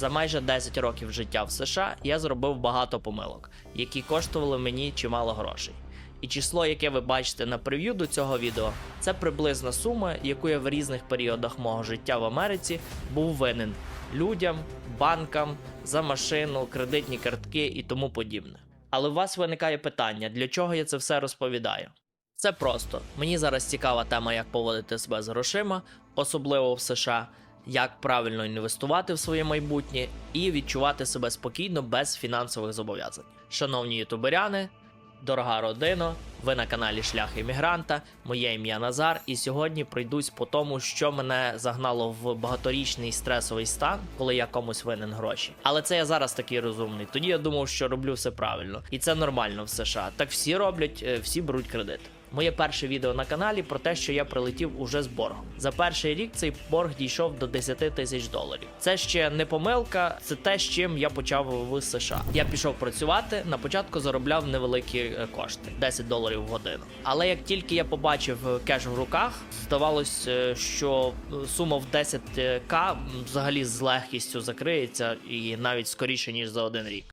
За майже 10 років життя в США я зробив багато помилок, які коштували мені чимало грошей. І число, яке ви бачите на прев'ю до цього відео, це приблизна сума, яку я в різних періодах мого життя в Америці був винен людям, банкам за машину, кредитні картки і тому подібне. Але у вас виникає питання, для чого я це все розповідаю? Це просто. Мені зараз цікава тема, як поводити себе з грошима, особливо в США, як правильно інвестувати в своє майбутнє і відчувати себе спокійно без фінансових зобов'язань. Шановні ютуберяни, дорога родино, ви на каналі Шлях іммігранта. Моє ім'я Назар, і сьогодні пройдусь по тому, що мене загнало в багаторічний стресовий стан, коли я комусь винен гроші. Але це я зараз такий розумний. Тоді я думав, що роблю все правильно, і це нормально в США. Так всі роблять, е, всі беруть кредит. Моє перше відео на каналі про те, що я прилетів уже з боргом. За перший рік цей борг дійшов до 10 тисяч доларів. Це ще не помилка, це те, з чим я почав в США. Я пішов працювати. На початку заробляв невеликі е, кошти 10 доларів в годину. Але як тільки я побачив е, кеш в руках, здавалось, е, що сума в 10к взагалі з легкістю закриється і навіть скоріше ніж за один рік.